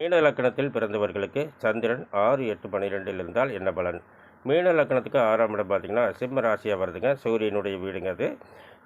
மீன லக்கணத்தில் பிறந்தவர்களுக்கு சந்திரன் ஆறு எட்டு பன்னிரெண்டில் இருந்தால் என்ன பலன்? மீன லக்கணத்துக்கு ஆறாம் இடம் பார்த்திங்கன்னா சிம்ம ராசியாக வருதுங்க. சூரியனுடைய வீடுங்க அது.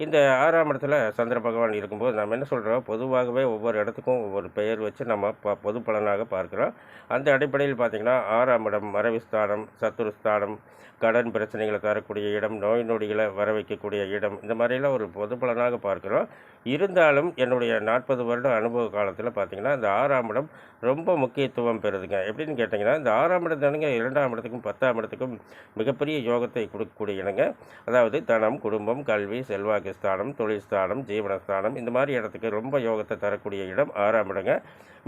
இந்த ஆறாம் இடத்துல சந்திர பகவான் இருக்கும்போது நம்ம என்ன சொல்கிறோம் பொதுவாகவே ஒவ்வொரு இடத்துக்கும் ஒவ்வொரு பெயர் வச்சு நம்ம ப பொது பலனாக பார்க்குறோம். அந்த அடிப்படையில் பார்த்திங்கன்னா ஆறாம் இடம் மரவிஸ்தானம் சத்துருஸ்தானம் கடன் பிரச்சனைகளை தரக்கூடிய இடம் நோய் நொடிகளை வர வைக்கக்கூடிய இடம் இந்த மாதிரிலாம் ஒரு பொது பலனாக பார்க்குறோம். இருந்தாலும் என்னுடைய நாற்பது வருட அனுபவ காலத்தில் பார்த்திங்கன்னா இந்த ஆறாம் இடம் ரொம்ப முக்கியத்துவம் பெறுதுங்க. எப்படின்னு கேட்டிங்கன்னா இந்த ஆறாம் இடம் தானுங்க இரண்டாம் இடத்துக்கும் பத்தாம் இடத்துக்கும் மிகப்பெரிய யோகத்தை கொடுக்கக்கூடிய இடங்க அதாவது தனம் குடும்பம் கல்வி செல்வாக்கு ஸ்தானம் தொழில் ஸ்தானம் ஜீவனஸ்தானம் இந்த மாதிரி இடத்துக்கு ரொம்ப யோகத்தை தரக்கூடிய இடம் ஆறாம் இடங்க.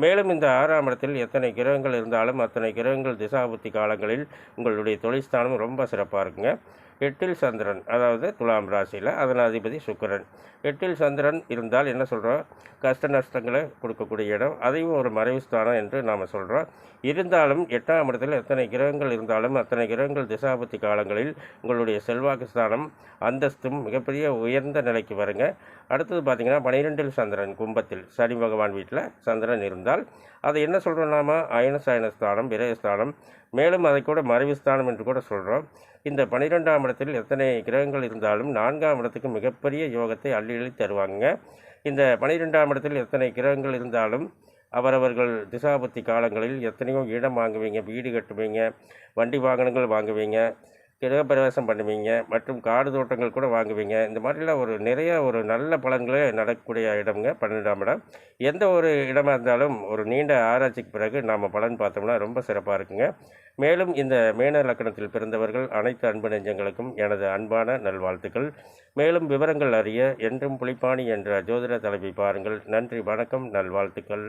மேலும் இந்த ஆறாம் இடத்தில் எத்தனை கிரகங்கள் இருந்தாலும் அத்தனை கிரகங்கள் திசாபுத்தி காலங்களில் உங்களுடைய தொழில் ஸ்தானம் ரொம்ப சிறப்பாக இருக்குங்க. எட்டில் சந்திரன் அதாவது துலாம் ராசியில் அதன் அதிபதி சுக்கரன். எட்டில் சந்திரன் இருந்தால் என்ன சொல்கிறோம் கஷ்ட நஷ்டங்களை கொடுக்கக்கூடிய இடம். அதையும் ஒரு மறைவு ஸ்தானம் என்று நாம் சொல்கிறோம் இருந்தாலும் எட்டாம் இடத்தில் எத்தனை கிரகங்கள் இருந்தாலும் அத்தனை கிரகங்கள் திசாபத்தி காலங்களில் உங்களுடைய செல்வாக்கு ஸ்தானம் அந்தஸ்தும் மிகப்பெரிய உயர்ந்த நிலைக்கு வருங்க. அடுத்தது பார்த்திங்கன்னா பனிரெண்டில் சந்திரன் கும்பத்தில் சனி பகவான் வீட்டில் சந்திரன் இருந்தால் அதை என்ன சொல்கிறோம் நாம? அயனசாயன ஸ்தானம் விரயஸ்தானம் மேலும் அதை கூட மறைவு ஸ்தானம் என்று கூட சொல்கிறோம் இந்த பனிரெண்டாம் இடத்தில் எத்தனை கிரகங்கள் இருந்தாலும் நான்காம் இடத்துக்கு மிகப்பெரிய யோகத்தை அள்ளி அள்ளி தருவாங்க இந்த பனிரெண்டாம் இடத்தில் எத்தனை கிரகங்கள் இருந்தாலும் அவரவர்கள் திசாபத்தி காலங்களில் எத்தனையோ இடம் வாங்குவீங்க வீடு கட்டுவீங்க வண்டி வாகனங்கள் வாங்குவீங்க. கிரகப்பிரவேசம் பண்ணுவீங்க மற்றும் காடு தோட்டங்கள் கூட வாங்குவீங்க. இந்த மாதிரிலாம் ஒரு நிறைய ஒரு நல்ல பலன்களே நடக்கக்கூடிய இடம்ங்க பன்னெண்டாம் இடம். எந்த ஒரு இடமா இருந்தாலும் ஒரு நீண்ட ஆராய்ச்சிக்கு பிறகு நாம் பலன் பார்த்தோம்னா ரொம்ப சிறப்பாக இருக்குங்க. மேலும் இந்த மேன லக்கணத்தில் பிறந்தவர்கள் அனைத்து அன்பு நெஞ்சங்களுக்கும் எனது அன்பான நல்வாழ்த்துக்கள். மேலும் விவரங்கள் அறிய என்றும் புலிப்பாணி என்ற ஜோதிட தலைவி பாருங்கள். நன்றி வணக்கம் நல்வாழ்த்துக்கள்.